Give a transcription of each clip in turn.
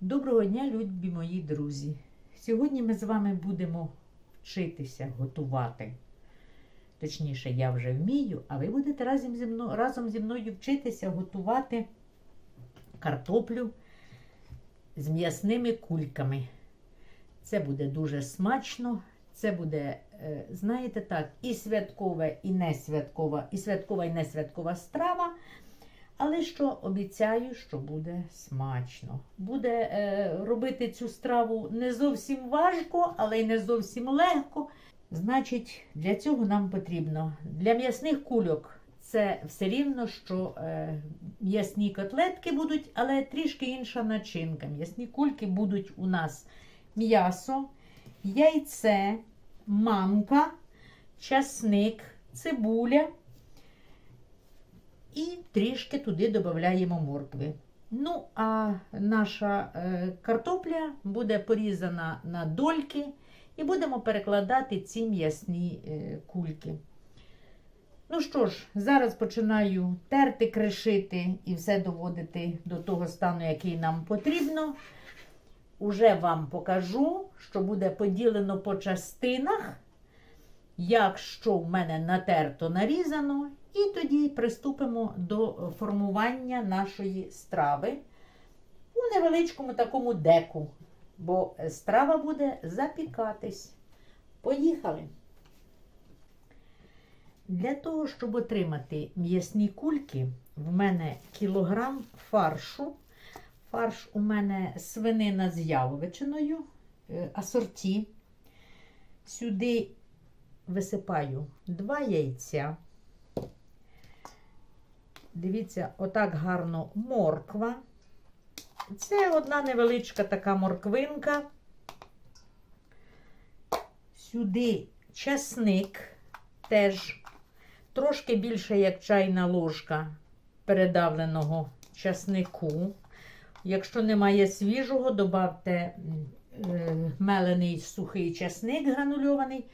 Доброго дня, любі мої друзі! Сьогодні ми з вами будемо вчитися готувати. Точніше, я вже вмію, а ви будете разом зі мною, разом зі мною вчитися готувати картоплю з м'ясними кульками. Це буде дуже смачно. Це буде, е, знаєте так, і святкове, і не святкова, і святкова, і не святкова страва. Але що обіцяю, що буде смачно. Буде е, робити цю страву не зовсім важко, але й не зовсім легко. Значить, для цього нам потрібно для м'ясних кульок це все рівно, що е, м'ясні котлетки будуть, але трішки інша начинка. М'ясні кульки будуть у нас м'ясо, яйце, манка, часник, цибуля. І трішки туди додаємо моркви. Ну, а наша е, картопля буде порізана на дольки і будемо перекладати ці м'ясні е, кульки. Ну що ж, зараз починаю терти, кришити і все доводити до того стану, який нам потрібно. Уже вам покажу, що буде поділено по частинах, як що в мене натерто нарізано. І тоді приступимо до формування нашої страви у невеличкому такому деку, бо страва буде запікатись. Поїхали! Для того, щоб отримати м'ясні кульки, в мене кілограм фаршу. Фарш у мене свинина з яловичиною, е, асорті. Сюди висипаю два яйця. Дивіться, отак гарно морква. Це одна невеличка така морквинка. Сюди часник, теж трошки більше, як чайна ложка передавленого часнику. Якщо немає свіжого, додавте е, мелений сухий часник гранульований.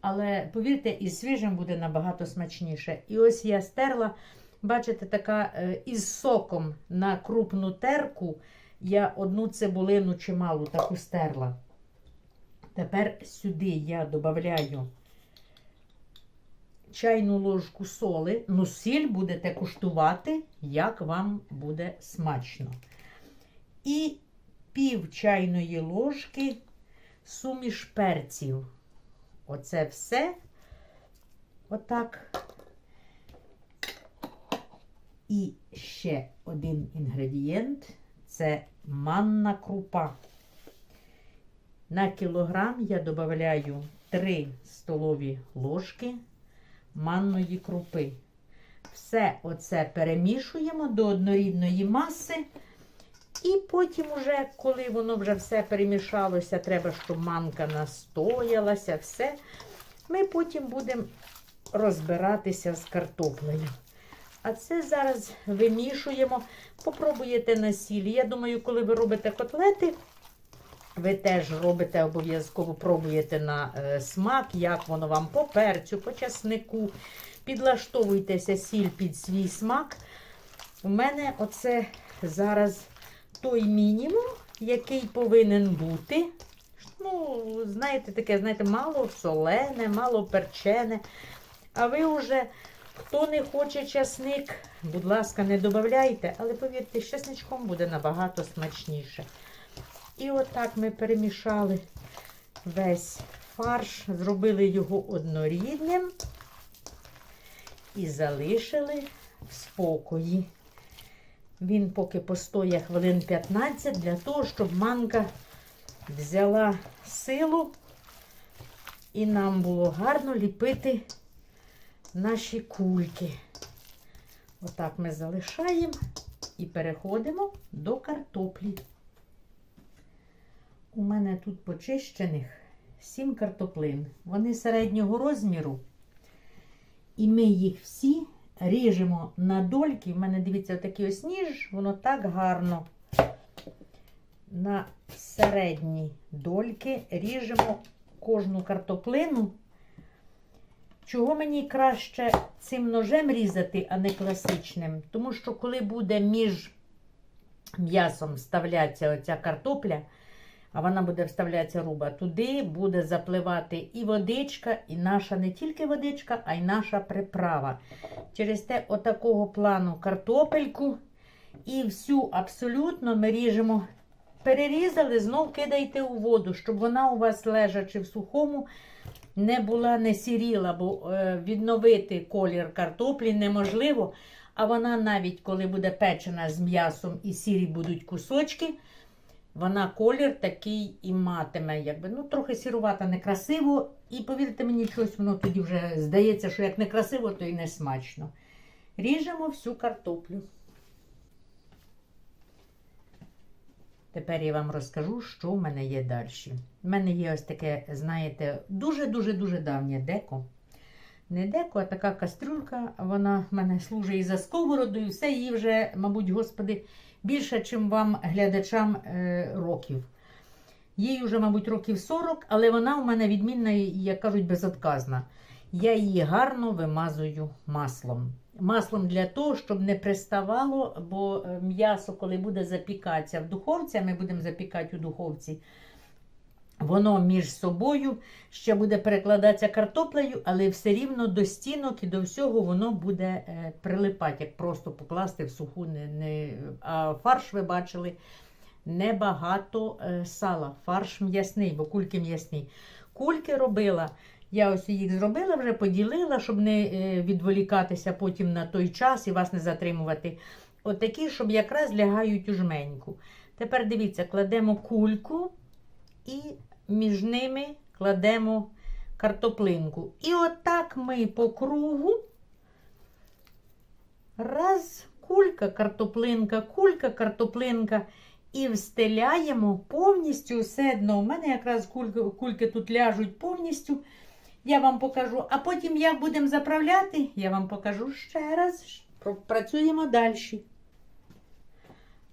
Але, повірте, із свіжим буде набагато смачніше. І ось я стерла. Бачите, така е, із соком на крупну терку я одну цибулину чималу таку стерла. Тепер сюди я додаю чайну ложку соли. Ну, сіль будете куштувати, як вам буде смачно. І пів чайної ложки суміш перців. Оце все отак. І ще один інгредієнт це манна крупа. На кілограм я додаю 3 столові ложки манної крупи. Все оце перемішуємо до однорідної маси. І потім, уже, коли воно вже все перемішалося, треба, щоб манка настоялася, все. Ми потім будемо розбиратися з картоплею. А це зараз вимішуємо. Попробуєте на сілі. Я думаю, коли ви робите котлети, ви теж робите обов'язково пробуєте на е, смак, як воно вам по перцю, по часнику. Підлаштовуйтеся сіль під свій смак. У мене оце зараз той мінімум, який повинен бути. Ну, знаєте, таке, знаєте, мало солене, мало перчене. А ви вже. Хто не хоче часник, будь ласка, не додавайте, але повірте, з часничком буде набагато смачніше. І отак ми перемішали весь фарш, зробили його однорідним і залишили в спокої. Він поки постоє хвилин 15 для того, щоб манка взяла силу і нам було гарно ліпити наші кульки. Отак ми залишаємо і переходимо до картоплі. У мене тут почищених 7 картоплин. Вони середнього розміру. І ми їх всі ріжемо на дольки. У мене, дивіться, такий ось ніж, воно так гарно на середні дольки ріжемо кожну картоплину. Чого мені краще цим ножем різати, а не класичним? Тому що, коли буде між м'ясом вставляться оця картопля, а вона буде вставлятися руба, туди буде запливати і водичка, і наша не тільки водичка, а й наша приправа. Через те отакого плану картопельку і всю абсолютно ми ріжемо. Перерізали, знов кидайте у воду, щоб вона у вас лежачи в сухому, не була не сіріла, бо е, відновити колір картоплі неможливо. А вона навіть коли буде печена з м'ясом і сірі будуть кусочки, вона колір такий і матиме. Якби, ну, трохи сірувата, некрасиво. І повірте мені, щось воно тоді вже здається, що як некрасиво, то і не смачно. Ріжемо всю картоплю. Тепер я вам розкажу, що в мене є далі. У мене є ось таке, знаєте, дуже-дуже-дуже давнє деко. Не деко, а така кастрюлька. Вона в мене служить і за сковородою, все її вже, мабуть, господи, більше, ніж вам, глядачам, е, років. Їй вже, мабуть, років 40, але вона у мене відмінна як кажуть, безотказна. Я її гарно вимазую маслом. Маслом для того, щоб не приставало, бо е, м'ясо, коли буде запікатися в духовці, а ми будемо запікати у духовці, воно між собою ще буде перекладатися картоплею, але все рівно до стінок і до всього воно буде е, прилипати, як просто покласти в суху. Не, не... А фарш ви бачили небагато е, сала. Фарш м'ясний, бо кульки м'ясні. Кульки робила. Я ось їх зробила, вже поділила, щоб не е, відволікатися потім на той час і вас не затримувати. Отакі, щоб якраз лягають у жменьку. Тепер дивіться, кладемо кульку і між ними кладемо картоплинку. І отак ми по кругу. Раз, кулька, картоплинка, кулька, картоплинка. І встеляємо повністю все дно. У мене якраз кульки, кульки тут ляжуть повністю. Я вам покажу. А потім, як будемо заправляти, я вам покажу ще раз. Працюємо далі.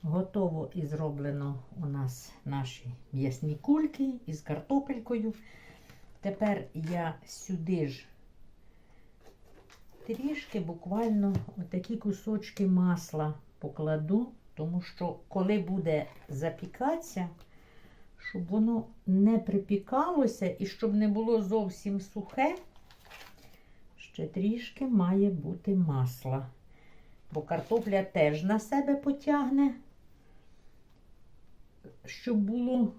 Готово і зроблено у нас наші м'ясні кульки із картопелькою. Тепер я сюди ж трішки буквально отакі кусочки масла покладу, тому що коли буде запікатися, щоб воно не припікалося і щоб не було зовсім сухе, ще трішки має бути масла. Бо картопля теж на себе потягне, щоб було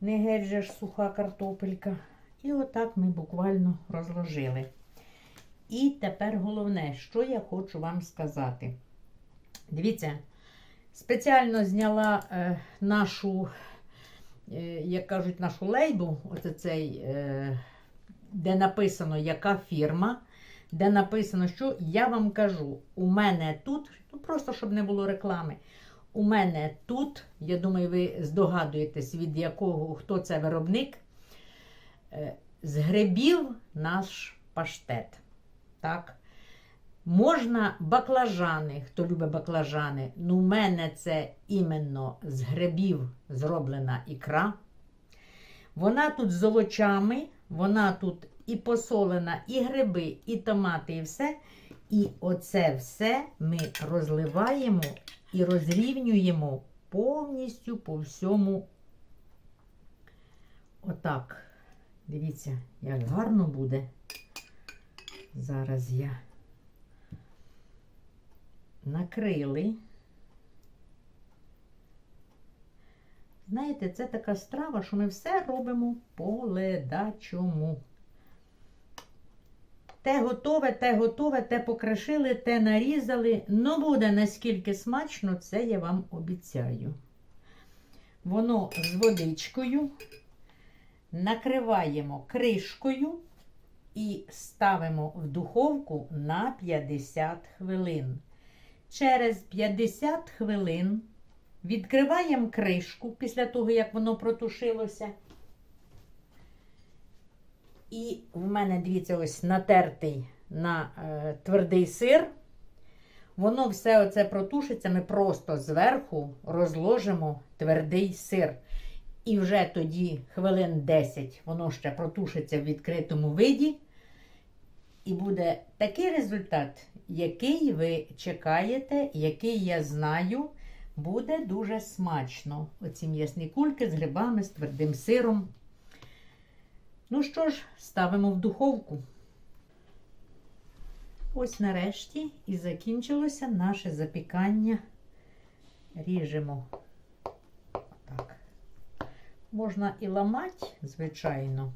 не геть ж суха картопелька. І отак ми буквально розложили. І тепер головне, що я хочу вам сказати. Дивіться, спеціально зняла е, нашу, е, як кажуть, нашу лейбу, оце цей, е, де написано, яка фірма, де написано, що я вам кажу, у мене тут, ну просто щоб не було реклами. У мене тут, я думаю, ви здогадуєтесь, від якого хто це виробник, е, з грибів наш паштет. Так? Можна баклажани, хто любить баклажани. Ну, у мене це іменно з грибів зроблена ікра. Вона тут з овочами, вона тут і посолена, і гриби, і томати, і все. І оце все ми розливаємо і розрівнюємо повністю по всьому. Отак. Дивіться, як гарно буде. Зараз я накрили. Знаєте, це така страва, що ми все робимо по ледачому. Те готове, те готове, те покришили, те нарізали. Ну буде наскільки смачно, це я вам обіцяю. Воно з водичкою накриваємо кришкою і ставимо в духовку на 50 хвилин. Через 50 хвилин відкриваємо кришку після того, як воно протушилося. І в мене, дивіться, ось натертий на е, твердий сир. Воно все оце протушиться, ми просто зверху розложимо твердий сир. І вже тоді хвилин 10 воно ще протушиться в відкритому виді. І буде такий результат, який ви чекаєте, який я знаю. Буде дуже смачно. Оці м'ясні кульки з грибами, з твердим сиром. Ну що ж, ставимо в духовку. Ось нарешті і закінчилося наше запікання. Ріжемо так. Можна і ламати, звичайно.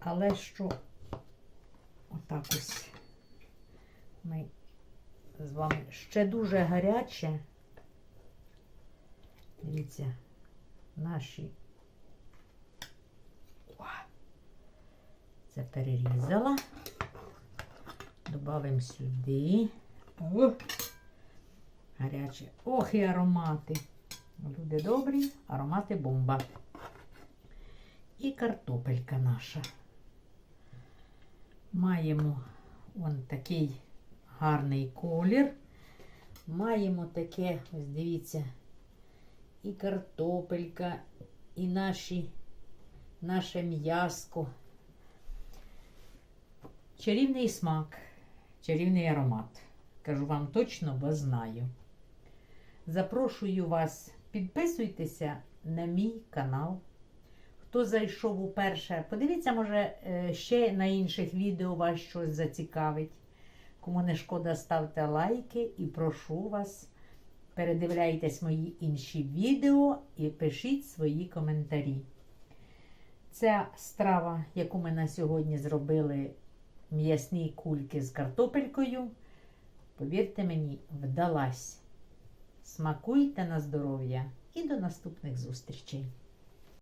Але що отак ось ми з вами ще дуже гаряче. Дивіться, наші. Це перерізала. Добавимо сюди. О, гаряче. Ох, і аромати. Люди добрі, аромати бомба. І картопелька наша. Маємо он такий гарний колір. Маємо таке, ось дивіться, і картопелька, і наші, наше м'яско. Чарівний смак, чарівний аромат. Кажу вам точно, бо знаю. Запрошую вас, підписуйтеся на мій канал. Хто зайшов уперше, подивіться, може, е, ще на інших відео вас щось зацікавить. Кому не шкода, ставте лайки і прошу вас, передивляйтесь мої інші відео і пишіть свої коментарі. Ця страва, яку ми на сьогодні зробили, м'ясні кульки з картопелькою, повірте мені, вдалась. Смакуйте на здоров'я і до наступних зустрічей!